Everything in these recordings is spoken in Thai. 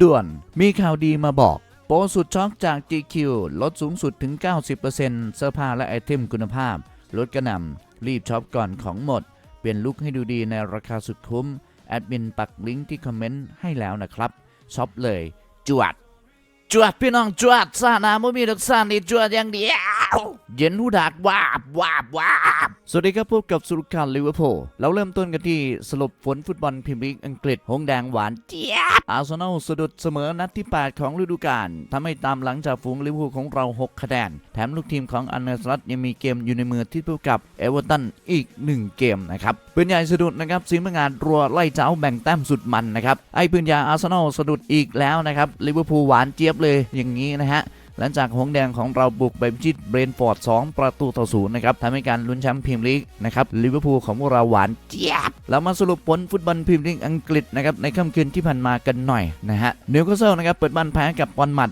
ด่วน มีข่าวดีมาบอก โปรสุดช็อกจาก GQ ลดสูงสุดถึง 90%เสื้อผ้าและไอเทมคุณภาพ ลดกระหน่ำรีบช็อปก่อนของหมด เปลี่ยนลุคให้ดูดีในราคาสุดคุ้ม แอดมินปักลิงก์ที่คอมเมนต์ให้แล้วนะครับช็อปเลย จวด จวดพี่น้องจวดซานาบ่มีดอกซานี่จวดอย่างเดียวเย็นหูดากวาบวาบวาบสวัสดีครับพบกับสุรการลิเวอร์พูลเราเริ่มต้นกันที่สรุปผลฟุตบอลพรีเมียร์ลีกอังกฤษหงแดงหวานเจี๊ยบอาร์เซนอลสะดุดเสมอนัดที่ 8 ของฤดูกาลทำให้ตามหลังจากฝูงลิเวอร์พูลของเรา 6 คะแนนแถมลูกทีมของอันเนอร์สลัตยังมีเกมอยู่ในมือที่พบกับเอเวอร์ตันอีก 1 เกมนะครับปืนใหญ่สะดุดนะครับสิงห์งานรัวไล่เจ้าแบ่งแต้มสุดมันนะครับไอ้ปืนใหญ่อาร์เซนอลสะดุดอีกแล้วนะครับลิเวอร์พูลหวานเจี๊ยบเลยอย่างนี้นะฮะ หลังจากหงแดงของเราบุกไปพิชิตเบรนฟอร์ด 2 ประตูต่อศูนย์นะครับทำให้การลุ้นแชมป์พรีเมียร์ลีกนะครับลิเวอร์พูลของพวกเราหวานเจี๊ยบแล้วมาสรุปผลฟุตบอลพรีเมียร์ลีกอังกฤษนะครับในค่ำคืนที่ผ่านมากันหน่อยนะฮะนิวคาสเซิลนะครับเปิดบ้านแพ้กับบอลมัด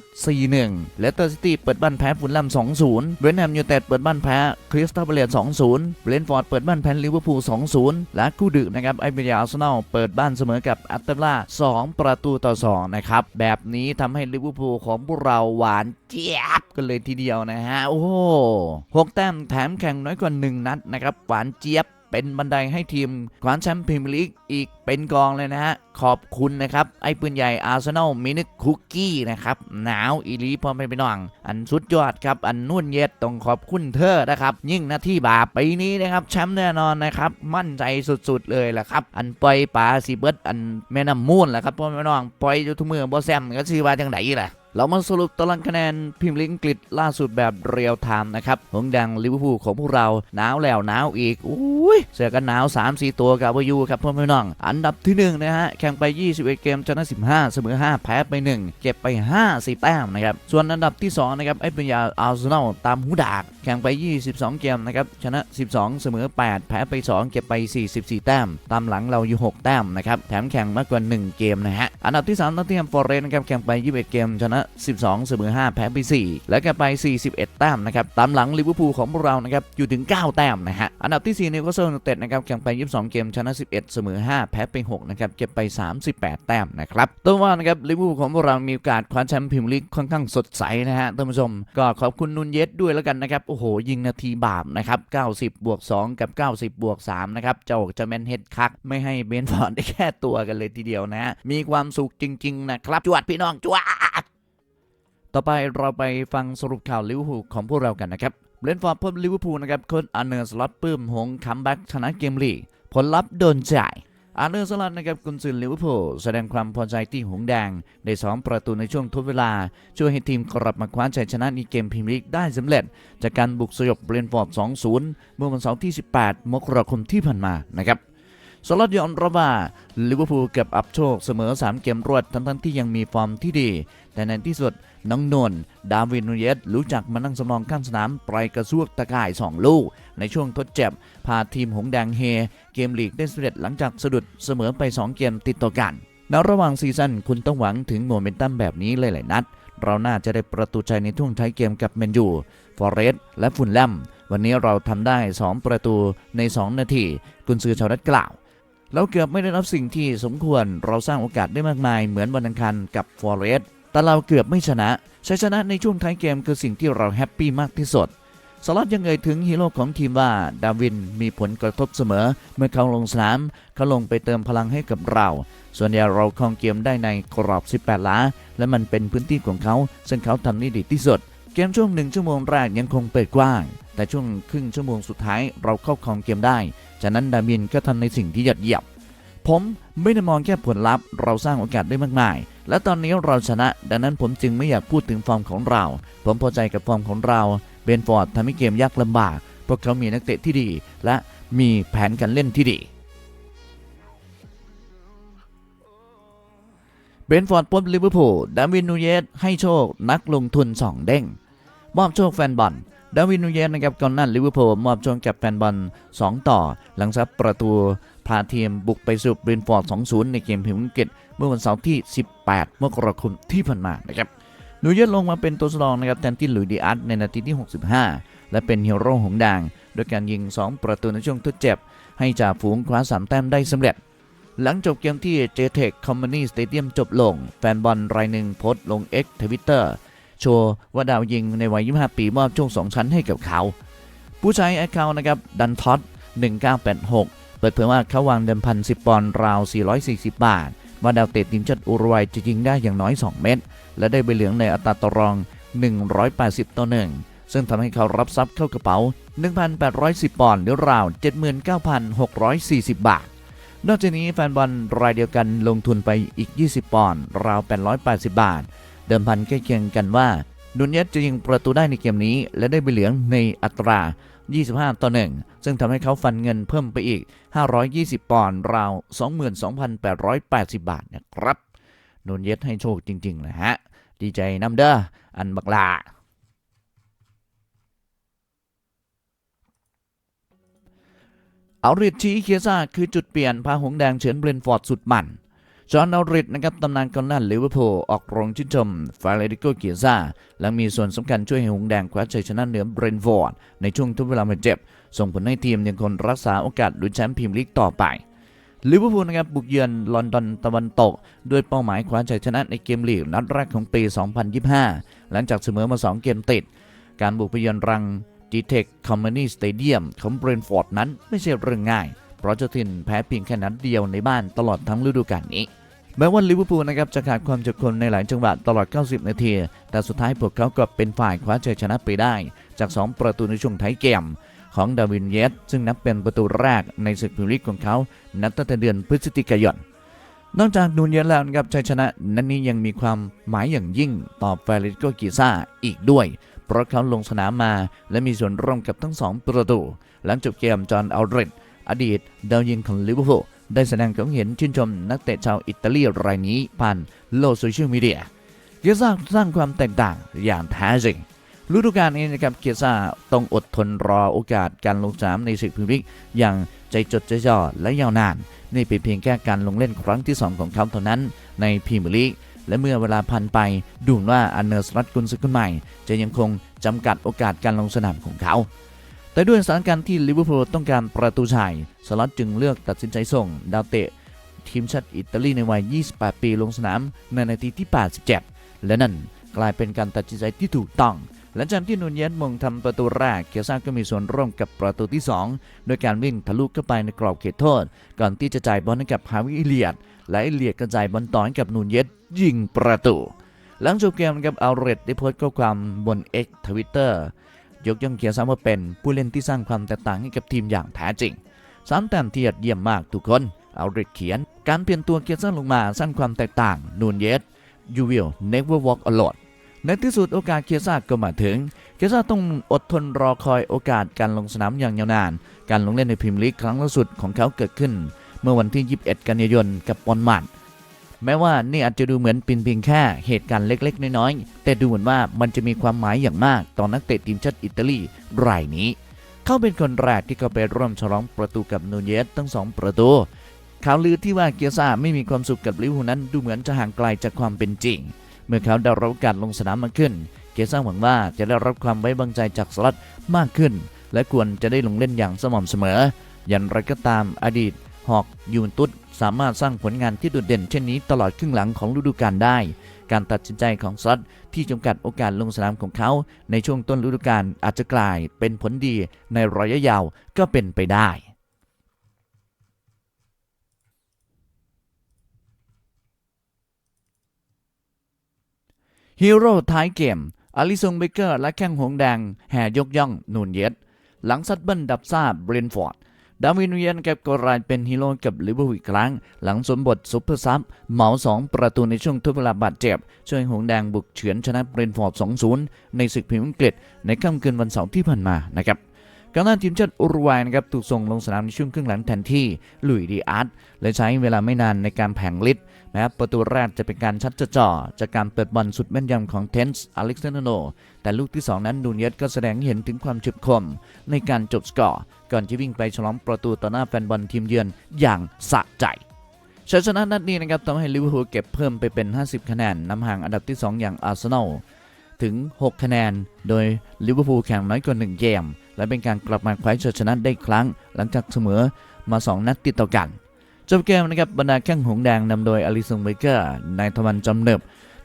4-1 เลสเตอร์ซิตี้เปิดบ้านแพ้ฟุลแลม2-0เวนแฮมยูไนเต็ดเปิดบ้านแพ้คริสตัลพาเลส2-0 เบรนฟอร์ดเปิดบ้านแพ้ลิเวอร์พูล 2-0 และคู่ดึกนะครับไอเบียอาร์เซนอลเปิดบ้านเสมอกับอัตเตล่า2 ประตูต่อ2นะครับแบบนี้ทำให้ลิเวอร์พูลของพวกเราหวานเจยบกันเลยทีเดียวนะฮะ โอ้โหหกแต้มแถมแข่งน้อยกว่า 1 นัดนะครับ หวานเจี๊ยบเป็นบันไดให้ทีมคว้าแชมป์พรีเมียร์ลีกอีกเป็นกองเลยนะฮะ ขอบคุณนะครับ ไอ้ปืนใหญ่อาร์เซนอลมินิคุกกี้นะครับ หนาวอีลีพอไม่ไปน้อง อันสุดยอดครับ อันนุ่นเย็ดต้องขอบคุณเธอนะครับ ยิ่งหน้าที่บาปปีนี้นะครับ แชมป์แน่นอนนะครับ มั่นใจสุดๆเลยแหละครับ อันปล่อยปลาสีเบิร์ดอันแม่น้ำมูลแหละครับพ่อแม่น้องปล่อยอยู่ทุกมือบ่แซมก็ชื่อว่าจังไดล่ะ เรามาสรุปตารางคะแนนพรีเมียร์ลีกอังกฤษล่าสุดแบบเรียลไทม์นะครับหงดังลิเวอร์พูลของพวกเราหนาวแล้วหนาวอีกอุ้ยเสือกันหนาว 3-4 ตัวกับวายูครับพ่อแม่น้อง อันดับที่ 1 นะฮะ แข่งไป 21 เกมชนะ 15 เสมอ 5 แพ้ไป 1 เก็บไป 50 แต้มนะครับ ส่วนอันดับที่ 2 นะครับไอ้ปัญญาอาร์เซนอลตามหูดาก แข่งไป 22 เกมนะครับชนะ 12 เสมอ 8 แพ้ไป 2 เก็บไป 44 แต้ม ตามหลังเราอยู่ 6 แต้มนะครับแถมแข่งมากกว่า 1 เกมนะฮะอันดับที่3นอตติงแฮมฟอร์เรสต์นะครับแข่งไป 21 เกมชนะ12 เสมอ 5 แพ้ไป 4 และเก็บไป 41 แต้มนะครับ ตามหลังลิเวอร์พูลของพวกเรานะครับอยู่ถึง 9 แต้มนะฮะ อันดับที่ 4 นิวคาสเซิลยูไนเต็ดนะครับแข่งไป 22 เกมชนะ 11 เสมอ 5 แพ้ไป 6 นะครับ เก็บไป 38 แต้มนะครับต้นว่านะครับลิเวอร์พูลของพวกเรามีโอกาสคว้าแชมป์พรีเมียร์ลีกค่อนข้างสดใสนะฮะท่านผู้ชม ก็ขอบคุณนุนเยสด้วยแล้วกันนะครับ โอ้โห ยิงนาทีบาปนะครับ 90 บวก 2 กับ 90 บวก 3 นะครับเจ้าจะแมนเฮดคักไม่ให้เบนฟอร์ดได้แค่ตัวกันเลยทีเดียวนะฮะมีความสุขจริง ๆ นะครับ จวดพี่น้องจวด ต่อไปเราไปฟังสรุปข่าวลิเวอร์พูลของพวกเรากันนะครับเบรนฟอร์ดพบลิเวอร์พูลนะครับโค้ชอาร์เนอร์สล็อตปื้มหงคัมแบ็กชนะเกมลีผลลัพธ์โดนจ่ายอาร์เนอร์สล็อตนะครับกุนซือลิเวอร์พูลแสดงความพอใจที่หงแดง ได้สองประตูในช่วงทดเวลา ช่วยให้ทีมกลับมาคว้าชัยชนะในเกมพรีเมียร์ลีกได้สำเร็จ จากการบุกสยบเบรนฟอร์ด 2-0 เมื่อวันเสาร์ที่ 18 มกราคมที่ผ่านมานะครับ สลอตยอมรับว่าลิเวอร์พูลเก็บอับโชคเสมอ 3 เกมรวดทั้งๆที่ยังมีฟอร์มที่ดี แต่ในที่สุดน้องนนท์ดาวินนูเยสรู้จักมานั่งสำรองข้างสนามปล่อยกระซวกตะก่าย 2 ลูก ในช่วงทดเจ็บ พาทีมหงแดงเฮ เกมลีกได้สำเร็จหลังจากสะดุดเสมอไป 2 เกมติดต่อกันในระหว่างซีซั่นคุณต้องหวังถึงโมเมนตัมแบบนี้หลายๆนัด เราน่าจะได้ประตูชัยในช่วงท้ายเกมกับแมนยูฟอเรสและฟุนแลมวันนี้เราทำได้ 2 ประตูใน 2 นาที กุนซือชาวรัฐกล่าว เราเกือบไม่ได้รับสิ่งที่สมควรเราสร้างโอกาสได้มากมายเหมือนวันอังคารกับฟอเรสต์แต่เราเกือบไม่ชนะชัยชนะในช่วงท้ายเกมคือสิ่งที่เราแฮปปี้มากที่สุดสล็อตยังเอ่ยถึงฮีโร่ของทีมว่าดาวินมีผลกระทบเสมอ เมื่อเขาลงสนามเขาลงไปเติมพลังให้กับเรา ส่วนใหญ่เราครองเกมได้ในกรอบ 18 ล้า และมันเป็นพื้นที่ของเขา ซึ่งเขาทำได้ดีที่สุด เกมช่วงหนึ่งชั่วโมงแรกยังคงเปิดกว้าง แต่ช่วงครึ่งชั่วโมงสุดท้ายเราเข้าครองเกมได้ จากนั้นดาวินก็ทำในสิ่งที่ยอดเยี่ยมผมไม่ได้มองแค่ผลลัพธ์ เราสร้างโอกาสได้มากมาย และตอนนี้เราชนะ ดังนั้นผมจึงไม่อยากพูดถึงฟอร์มของเรา ผมพอใจกับฟอร์มของเราเบนฟอร์ดทำให้เกมยากลำบาก พวกเขามีนักเตะที่ดี และมีแผนการเล่นที่ดีเบนฟอร์ดพบลิเวอร์พูลดาวินนูเยสให้โชคนักลงทุน 2 เด้งมอบโชคแฟนบอล ดาวินนูเยสนะครับก่อนหน้าลิเวอร์พูลมอบโชคกับแฟนบอล2 ต่อ หลังซับประตูพาทีมบุกไปสู่บรนฟอร์ด 2-0 ในเกมพรีเมียร์ลีกเมื่อวันเสาร์ที่ 18 มกราคมที่ผ่านมานะครับนูเยสลงมาเป็นตัวสำรองนะครับแทนที่หลุยดีอาร์ตในนาทีที่ 65 และเป็นฮีโร่หงส์แดงโดยการยิง 2 ประตูในช่วงทดเจ็บ ให้จ่าฝูงคว้า 3 แต้มได้สำเร็จ หลังจบเกมที่ j t e c Company Stadium จบลง แฟนบอลรายหนึ่งโพสต์ลง X Twitter โชว์ว่าดาวยิงในวัย 25 ปีมอบช่วง 2 ชั้นให้กับเขา ผู้ใช้แอคเคาท์นะครับดันท็อต1986 เปิดเผยว่าเขาวางเดิมพัน 10 ปอนด์ราว 440 บาท ว่าดาวเตะทีมชาติอุรุกวัยจะยิงได้อย่างน้อย 2 เม็ดและได้ใบเหลืองในอัตราต่อรอง 180 ต่อ 1 ซึ่งทำให้เขารับทรัพย์เข้ากระเป๋า 1,810 ปอนด์หรือราว 79,640 บาทนอกจากนี้แฟนบอลรายเดียวกันลงทุนไปอีก 20 ปอนด์ราว 880 บาท เดิมพันใกล้เคียงกันว่านุนเยสจะยิงประตูได้ในเกมนี้ และได้ใบเหลืองในอัตรา 25 ต่อ 1 ซึ่งทำให้เขาฟันเงินเพิ่มไปอีก 520 ปอนด์ราว 22,880 บาทนะครับนุนเยสให้โชคจริงๆนะฮะ ดีใจน้ำเด้ออันบักลาเอาริดชี้เคียซ่าคือจุดเปลี่ยนพาหงแดงเฉือนเบรนฟอร์ดสุดมัน จอห์นอาริดนะครับตำนานกองหน้าลิเวอร์พูลออกโรงชื่นชมฟาเรดิโกเกียซ่าหลังมีส่วนสำคัญช่วยให้หงแดงคว้าชัยชนะเหนือเบรนฟอร์ดในช่วงทุกเวลาบาดเจ็บ ส่งผลให้ทีมยังคงรักษาโอกาสลุ้นแชมป์พรีเมียร์ลีกต่อไปลิเวอร์พูลนะครับบุกเยือนลอนดอนตะวันตก ด้วยเป้าหมายคว้าชัยชนะในเกมลีกนัดแรกของปี 2025 หลังจากเสมอมา 2 เกมติด การบุกไปเยือนรัง g t e c Company Stadium ของเบรนฟอร์ดนั้นไม่ใช่เรื่องง่าย เพราะเจ้าถิ่นแพ้เพียงแค่นัดเดียวในบ้านตลอดทั้งฤดูกาลนี้ แม้ว่าลิเวอร์พูลนะครับจะขาดความจุคนในหลายจังหวะตลอด 90 นาที แต่สุดท้ายพวกเขาก็เป็นฝ่ายคว้าชัยชนะไปได้ จาก 2 ประตูในช่วงท้ายเกมของดาวินเยสซึ่งนับเป็นประตูแรกในศึกพรีเมียร์ลีกของเขา นับตั้งแต่เดือนพฤศจิกายน นอกจากนูนเยสแล้วนะครับชัยชนะนั้นนี้ยังมีความหมายอย่างยิ่งต่อเฟรดิโกกิซ่าอีกด้วย เพราะเขาลงสนามมาและมีส่วนร่วมกับทั้งสองประตู หลังจบเกมจอห์นอัลเรด อดีตดาวยิงของลิเวอร์พูลได้แสดงความเห็นชื่นชมนักเตะชาวอิตาลีรายนี้ผ่านโลกโซเชียลมีเดียเกียซ่าสร้างความแตกต่างอย่างแท้จริงฤดูกาลนี้นะครับเกียซ่าต้องอดทนรอโอกาสการลงสนามในศึกพรีเมียร์ลีกอย่างใจจดใจจ่อและยาวนาน นี่เป็นเพียงแค่การลงเล่นครั้งที่ 2 ของเขาเท่านั้นในพรีเมียร์ลีกและเมื่อเวลาผ่านไปดูเหมือนว่าอันเนอร์สรัตกุนซึกคนใหม่ จะยังคงจำกัดโอกาสการลงสนามของเขา แต่ด้วยสถานการณ์ที่ลิเวอร์พูลต้องการประตูชัยสล็อตจึงเลือกตัดสินใจส่ง ดาวเตะ ทีมชาติอิตาลีในวัย 28 ปีลงสนามในนาทีที่ 87 และนั่นกลายเป็นการตัดสินใจที่ถูกต้องหลังจากที่นูนเยสมงทำประตูแรกเกียซ่าก็มีส่วนร่วมกับประตูที่ 2 โดยการวิ่งทะลุเข้าไปในกรอบเขตโทษ ก่อนที่จะจ่ายบอลให้กับฮาวิอิเลียด และอิเลียดกระจายบอลต่อให้กับนูนเยสยิงประตู หลังจบเกมกับอัลเรดได้โพสต์ข้อความบน X Twitter ยกย่องเกียร์ซ้ำว่าเป็นผู้เล่นที่สร้างความแตกต่างให้กับทีมอย่างแท้จริงสามแต้มที่ยอดเยี่ยมมากทุกคนเอัลเรดเขียน การเปลี่ยนตัวเกียร์ซ้ำลงมาสร้างความแตกต่างนูนเยส you will never walk alone ในที่สุดโอกาสเคียซ่าก็มาถึง เคียซ่าต้องอดทนรอคอยโอกาสการลงสนามอย่างยาวนาน การลงเล่นในพรีเมียร์ลีกครั้งล่าสุดของเขาเกิดขึ้น เมื่อวันที่ 21 กันยายนกับบอลมัด แม้ว่านี่อาจจะดูเหมือนเป็นเพียงแค่เหตุการณ์เล็กๆ น้อยๆ แต่ดูเหมือนว่ามันจะมีความหมายอย่างมากต่อนักเตะทีมชาติอิตาลีรายนี้ เขาเป็นคนแรกที่เข้าไปร่วมฉลองประตูกับนูเยสทั้งสองประตูข่าวลือที่ว่าเกียซ่าไม่มีความสุขกับลิเวอร์พูลนั้นดูเหมือนจะห่างไกลจากความเป็นจริง เมื่อเขาได้รับกาสลงสนามมากขึ้น เกียซ่าหวังว่าจะได้รับความไว้วางใจจากสลัดมากขึ้น และควรจะได้ลงเล่นอย่างสม่ำเสมอ อย่างไรก็ตามอดีตฮอกยูนตุส สามารถสร้างผลงานที่โดดเด่นเช่นนี้ตลอดครึ่งหลังของฤดูกาลได้ การตัดสินใจของสลัดที่จำกัดโอกาสลงสนามของเขา ในช่วงต้นฤดูกาลอาจจะกลายเป็นผลดีในระยะยาวก็เป็นไปได้ฮีโร่ท้ายเกมอลิซงเบเกอร์และแข้งหงแดง แห่ยกย่องนูนเยสหลังซัดเบิลดับซ่าเบรนฟอร์ด ดาวินเวียนกับกรายเป็นฮีโร่กับลิเวอร์พูลอีกครั้ง หลังสมบทซุปเปอร์ซับเหมาสองประตูในช่วงทดเวลาบาดเจ็บ ช่วยหงแดงบุกเฉือนชนะเบรนฟอร์ด 2-0 ในศึกพรีเมียร์อังกฤษในค่ำคืนวันเสาร์ที่ผ่านมานะครับ กองหน้าทีมชาติอุรุกวัยนะครับถูกส่งลงสนามในช่วงครึ่งหลังแทนที่ลุยดีอาร์ตและใช้เวลาไม่นานในการแผงฤทธิ์แม้ประตูแรกจะเป็นการชัดจะจ่อจากการเปิดบอลสุดแม่นยำของเทนส์อเล็กซานโน แต่ลูกที่ 2 นั้นดูเนียสก็แสดงเห็นถึงความเฉียบคม ในการจบสกอร์ ก่อนจะวิ่งไปฉลองประตูต่อหน้าแฟนบอลทีมเยือนอย่างสะใจชัยชนะนัดนี้นะครับทำให้ลิเวอร์พูลเก็บเพิ่มไปเป็น 50 คะแนนนำห่างอันดับที่ 2 อย่างอาร์เซนอลถึง 6 คะแนน โดยลิเวอร์พูลแข่งน้อยกว่า 1 เกม และเป็นการกลับมาคว้าชัยชนะได้ครั้ง หลังจากเสมอมา 2 นัดติดต่อกันจบเกมนะครับบรรดาแข้งหงแดงนำโดยอลิซงเบเกอร์นายทวันจำเนิบ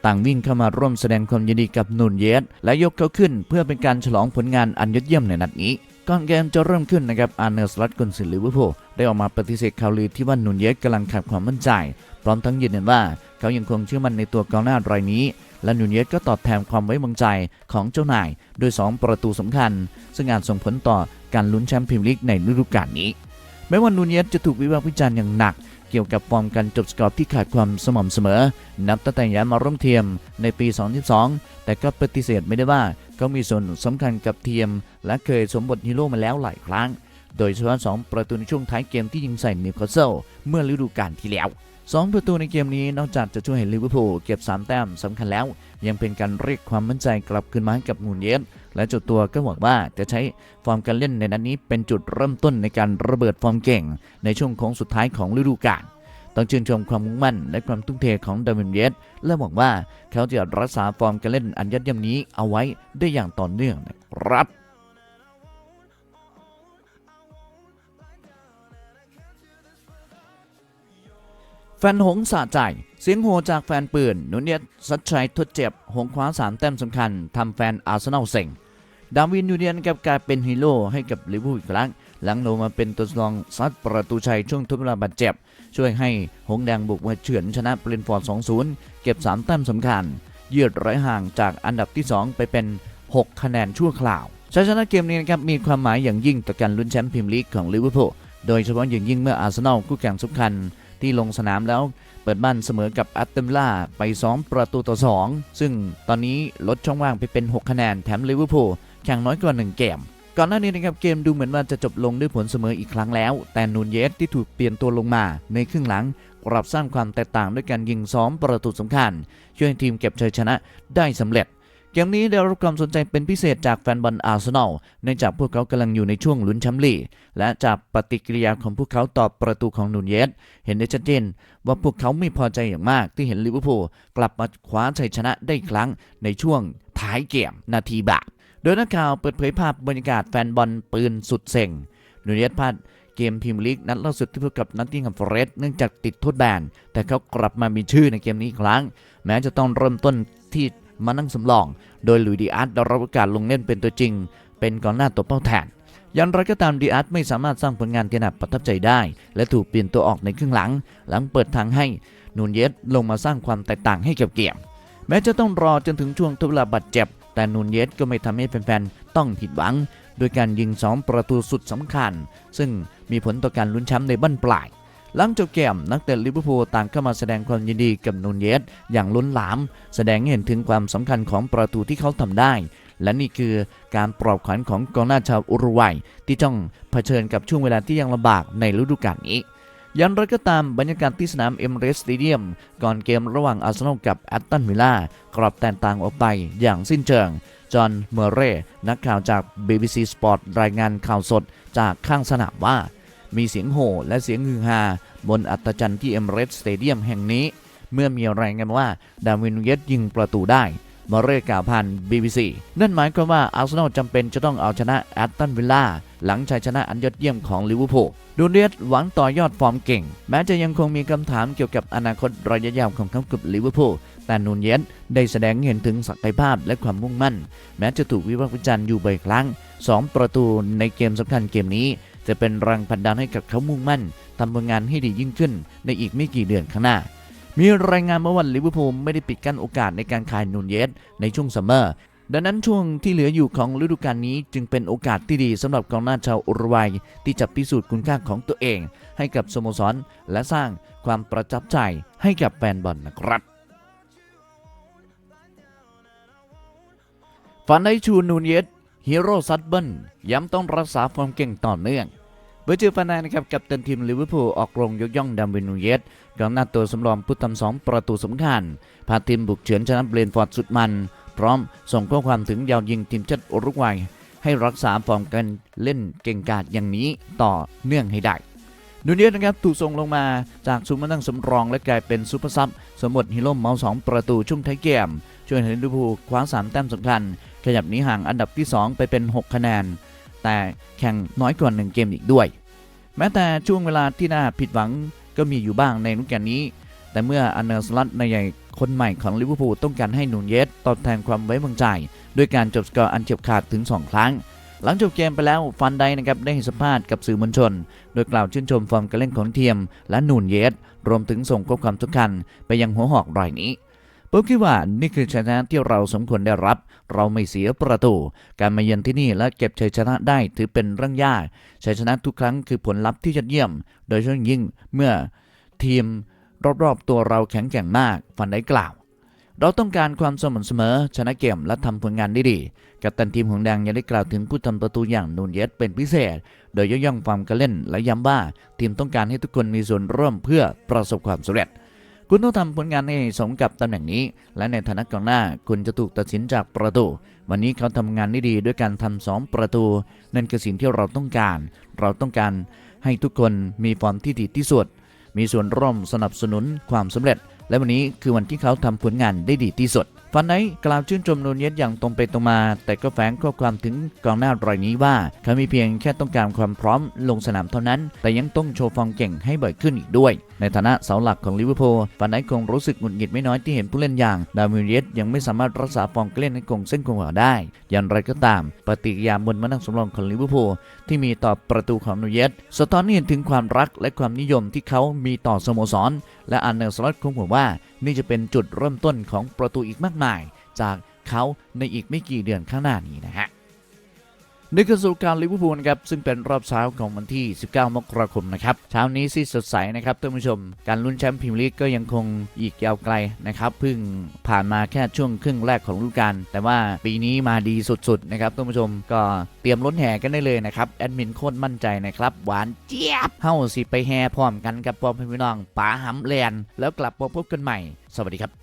ต่างวิ่งเข้ามาร่วมแสดงความยินดีกับนูนเยสและยกเขาขึ้นเพื่อเป็นการฉลองผลงานอันยอดเยี่ยมในนัดนี้ ก่อนเกมจะเริ่มขึ้นนะครับอาร์เนสลัดกุนซิลิเวอร์พูลได้ออกมาปฏิเสธข่าวลือที่ว่านูนเยสกำลังขาดความมั่นใจ พร้อมทั้งยืนยันว่า เขายังคงเชื่อมั่นในตัวกองหน้ารายนี้ และนูนเยสก็ตอบแทนความไว้วางใจของเจ้านายโดย 2 ประตูสำคัญ ซึ่งอาจส่งผลต่อการลุ้นแชมป์พรีเมียร์ลีกในฤดูกาลนี้ แม้ว่านูนเยสจะถูกวิพากษ์วิจารณ์อย่างหนักเกี่ยวกับฟอร์มการจบสกอร์ที่ขาดความสม่ำเสมอ นับตั้งแต่ย้ายมาร่วมทีมในปี 2012แต่ก็ปฏิเสธไม่ได้ว่าเขามีส่วนสำคัญกับทีมและเคยสมบทฮีโร่มาแล้วหลายครั้ง โดยเฉพาะ2ประตูในช่วงท้ายเกมที่ยิงใส่นิวคาสเซิลเมื่อฤดูกาลที่แล้ว 2 ประตูในเกมนี้นอกจากจะช่วยให้ลิเวอร์พูลเก็บ 3 แต้มสำคัญแล้ว ยังเป็นการเรียกความมั่นใจกลับคืนมาให้กับนูนเยสและจ้าตัวก็หวังว่าจะใช้ฟอร์มการเล่นในนัดนี้เป็นจุดเริ่มต้นในการระเบิดฟอร์มเก่ง ในช่วงโค้งสุดท้ายของฤดูกาลต้องชื่นชมความมุ่งมั่นและความทุ่มเทของดาวินเยสและหวังว่าเขาจะรักษาฟอร์มการเล่นอันยอดเยี่ยมนี้เอาไว้ได้อย่างต่อเนื่องนะครับ แฟนหงส์สะใจ เสียงโหจากแฟนปืนนุนเนียสัชชัยทุดเจ็บ หงคว้า3แต้มสำคัญทำแฟนอาร์เซนอลเซ็งดาวินยูเนียนกับกลายเป็นฮีโร่ให้กับลิเวอร์พูลอีกครั้ง หลังลงมาเป็นตัวรองซัดประตูชัยช่วงทดเวลาบาดเจ็บ ช่วยให้หงแดงบุกมาเฉือนชนะเบรนฟอร์ด 2-0 เก็บ 3 แต้มสำคัญยืดระยะห่างจากอันดับที่ 2 ไปเป็น 6 คะแนนชั่วคราวชัยชนะเกมนี้นะครับมีความหมายอย่างยิ่งต่อการลุ้นแชมป์พรีเมียร์ลีกของลิเวอร์พูลโดยเฉพาะอย่างยิ่งเมื่ออาร์เซนอลคู่แข่งสำคัญ ที่ลงสนามแล้วเปิดบ้านเสมอกับแอตเตมล่าไป 2 ประตูต่อ 2 ซึ่งตอนนี้ลดช่องว่างไปเป็น 6 คะแนน แถมลิเวอร์พูลแข่งน้อยกว่า 1 เกม ก่อนหน้านี้นะครับเกมดูเหมือนว่าจะจบลงด้วยผลเสมออีกครั้งแล้ว แต่นูนเยสที่ถูกเปลี่ยนตัวลงมา ในครึ่งหลังกลับสร้างความแตกต่างด้วยการยิง2ประตูสำคัญ ช่วยให้ทีมเก็บชัยชนะได้สำเร็จ เกมนี้ได้รับความสนใจเป็นพิเศษจากแฟนบอลอาร์เซนอลเนื่องจากพวกเขากำลังอยู่ในช่วงลุ้นแชมป์ลีกและจากปฏิกิริยาของพวกเขาต่อประตูของนูนเยสเห็นได้ชัดเจนว่าพวกเขาไม่พอใจอย่างมากที่เห็นลิเวอร์พูลกลับมาคว้าชัยชนะได้ครั้งในช่วงท้ายเกมนาทีบาปโดยนักข่าวเปิดเผยภาพบรรยากาศแฟนบอลปืนสุดเซ็งนูนเยสพลาดเกมพรีเมียร์ลีกนัดล่าสุดที่พบกับนัตติงแฮมฟอร์เรสต์เนื่องจากติดโทษแบนแต่เขากลับมามีชื่อในเกมนี้อีกครั้ง แม้จะต้องเริ่มต้นที่ มานั่งสำรอง โดยลุยดีอาร์ตได้รับโอกาสลงเล่นเป็นตัวจริง เป็นกองหน้าตัวเป้าแทนยันไรก็ตามดีอาร์ตไม่สามารถสร้างผลงานที่น่าประทับใจได้ และถูกเปลี่ยนตัวออกในครึ่งหลัง หลังเปิดทางให้นูนเยสลงมาสร้างความแตกต่างให้กับเกียมแม้จะต้องรอจนถึงช่วงทดเวลาบาดเจ็บ แต่นูนเยสก็ไม่ทำให้แฟนๆต้องผิดหวัง โดยการยิง2ประตูสุดสำคัญ ซึ่งมีผลต่อการลุ้นแชมป์ในบั้นปลาย หลังจบเกมนักเตะลิเวอร์พูลต่างเข้ามาแสดงความยินดีกับนูนเยสอย่างล้นหลาม แสดงให้เห็นถึงความสำคัญของประตูที่เขาทำได้ และนี่คือการปลอบขวัญของกองหน้าชาวอุรุกวัยที่ต้องเผชิญกับช่วงเวลาที่ยังลำบากในฤดูกาลนี้ยันไรก็ตามบรรยากาศที่สนามเอ็มเรสสเตเดียม ก่อนเกมระหว่างอาร์เซนอลกับแอตตันวิลล่ากลับแตกต่างออกไปอย่างสิ้นเชิง จอห์น เมอร์เรย์นักข่าวจาก BBC Sport รายงานข่าวสดจากข้างสนามว่า มีเสียงโห่และเสียงฮือฮาบนอัตจันทร์ที่เอมเรสสเตเดียมแห่งนี้ เมื่อมีรายงานว่าดาร์วินเยสยิงประตูได้มอเรย์กล่าวผ่าน BBC นั่นหมายความว่าอาร์เซนอลจำเป็นจะต้องเอาชนะแอตตันวิลล่าหลังชัยชนะอันยอดเยี่ยมของลิเวอร์พูลดูเรียสหวังต่อยอดฟอร์มเก่ง แม้จะยังคงมีคำถามเกี่ยวกับอนาคตระยะยาวของเขากับลิเวอร์พูลแต่นูนเยสได้แสดงเห็นถึงศักยภาพและความมุ่งมั่น แม้จะถูกวิพากษ์วิจารณ์อยู่บ่อยครั้ง 2 ประตูในเกมสำคัญเกมนี้ จะเป็นแรงผลักดันให้กับเขามุ่งมั่นทำผลงานให้ดียิ่งขึ้น ในอีกไม่กี่เดือนข้างหน้า มีรายงานมาว่าลิเวอร์พูลไม่ได้ปิดกั้นโอกาสในการขายนูนเยสในช่วงซัมเมอร์ดังนั้นช่วงที่เหลืออยู่ของฤดูกาลนี้จึงเป็นโอกาสที่ดีสำหรับกองหน้าชาวอุรุกวัย ที่จะพิสูจน์คุณค่าของตัวเอง ให้กับสโมสร และสร้างความประทับใจให้กับแฟนบอลนะครับฟันไดชูนูนเยส ฮีโร่ซัดเบิลย้ำต้องรักษาฟอร์มเก่งต่อเนื่องเบอร์เจอร์ฟานานะครับกับตันทีมลิเวอร์พูลออกโรงยกย่องดัมเบนูเยสกองหน้าตัวสำรองผู้ทำสองประตูสำคัญ พาทีมบุกเฉือนชนะเบรนฟอร์ดสุดมัน พร้อมส่งข้อความถึงยาวยิงทีมชาติอุรุกวัย ให้รักษาฟอร์มกันเล่นเก่งกาจอย่างนี้ต่อเนื่องให้ได้นูเนเยนะครับถูกส่งลงมาจากซูมานั่งสำรองและกลายเป็นซูเปอร์ซับสมบทฮีโร่เมาสองประตูช่วงท้ายเกมช่วยให้ลิเวอร์พูลคว้า3แต้มสำคัญ ขยับนี้ห่างอันดับที่ 2 ไปเป็น 6 คะแนน แต่แข่งน้อยกว่า1เกมอีกด้วย แม้แต่ช่วงเวลาที่น่าผิดหวังก็มีอยู่บ้างในฤดูกาลนี้ แต่เมื่ออันเนอร์สลัตในใหญ่คนใหม่ของลิเวอร์พูลต้องการให้นูนเยสตอบแทนความไว้วางใจด้วยการจบสกอร์อันเฉียบขาดถึง 2 ครั้ง หลังจบเกมไปแล้วฟันไดนะครับได้ให้สัมภาษณ์กับสื่อมวลชน โดยกล่าวชื่นชมฟอร์มการเล่นของเทียม และนูนเยสรวมถึงส่งข้อความสำคัญไปยังหัวหอกรายนี้ ผมคิดว่านี่คือชนะที่เราสมควรได้รับ เราไม่เสียประตู การมาเยือนที่นี่และเก็บชัยชนะได้ถือเป็นเรื่องยากชัยชนะทุกครั้งคือผลลัพธ์ที่ยอดเยี่ยม โดยเฉพาะยิ่งเมื่อทีมรอบๆตัวเราแข็งแกร่งมากฟันได้กล่าว เราต้องการความสม่ำเสมอชนะเกมและทำผลงานได้ดีกัปตันทีมหงแดงยังได้กล่าวถึงผู้ทำประตูอย่างนูนเยสเป็นพิเศษ โดยยกย่องความการเล่นและย้ำว่าทีมต้องการให้ทุกคนมีส่วนร่วมเพื่อประสบความสำเร็จ คุณต้องทำผลงานให้สมกับตำแหน่งนี้ และในฐานะกองหน้าคุณจะถูกตัดสินจากประตู วันนี้เขาทำงานได้ดีด้วยการทำสองประตู นั่นคือสิ่งที่เราต้องการ เราต้องการให้ทุกคนมีฟอร์มที่ดีที่สุด มีส่วนร่วมสนับสนุนความสำเร็จ และวันนี้คือวันที่เขาทำผลงานได้ดีที่สุด ฟันไนกล่าวชื่นชมนูนเยสอย่างตรงไปตรงมา แต่ก็แฝงข้อความถึงกองหน้ารายนี้ว่า เขามีเพียงแค่ต้องการความพร้อมลงสนามเท่านั้น แต่ยังต้องโชว์ฟอร์มเก่งให้บ่อยขึ้นอีกด้วย ในฐานะเสาหลักของลิเวอร์พูลฟันไนคงรู้สึกหงุดหงิดไม่น้อยที่เห็นผู้เล่นอย่าง ดาวินเยสยังไม่สามารถรักษาฟอร์มการเล่นให้คงเส้นคงวาได้ อย่างไรก็ตาม ปฏิกิริยาบนมานั่งสำรองของลิเวอร์พูลที่มีต่อประตูของนูเยสสะท้อนให้เห็นถึงความรักและความนิยมที่เขามีต่อสโมสร และอันเนอร์สลอตคงบอกว่า นี่จะเป็นจุดเริ่มต้นของประตูอีกมากมาย จากเขาในอีกไม่กี่เดือนข้างหน้านี้ นี่คือสรุปการลิเวอร์พูลครับซึ่งเป็นรอบเช้าของวันที่ 19 มกราคมนะครับเช้านี้สิสดใสนะครับท่านผู้ชม การลุ้นแชมป์พรีเมียร์ลีกก็ยังคงอีกยาวไกลนะครับเพิ่งผ่านมาแค่ช่วงครึ่งแรกของฤดูกาลแต่ว่าปีนี้มาดีสุดๆนะครับท่านผู้ชมก็เตรียมลุ้นแห่กันได้เลยนะครับแอดมินโคตรมั่นใจนะครับหวานเจี๊ยบเฮ้าสิไปแห่พร้อมกันกับปอมพี่น้องป๋าหำแลนแล้วกลับมาพบกันใหม่ สวัสดีครับ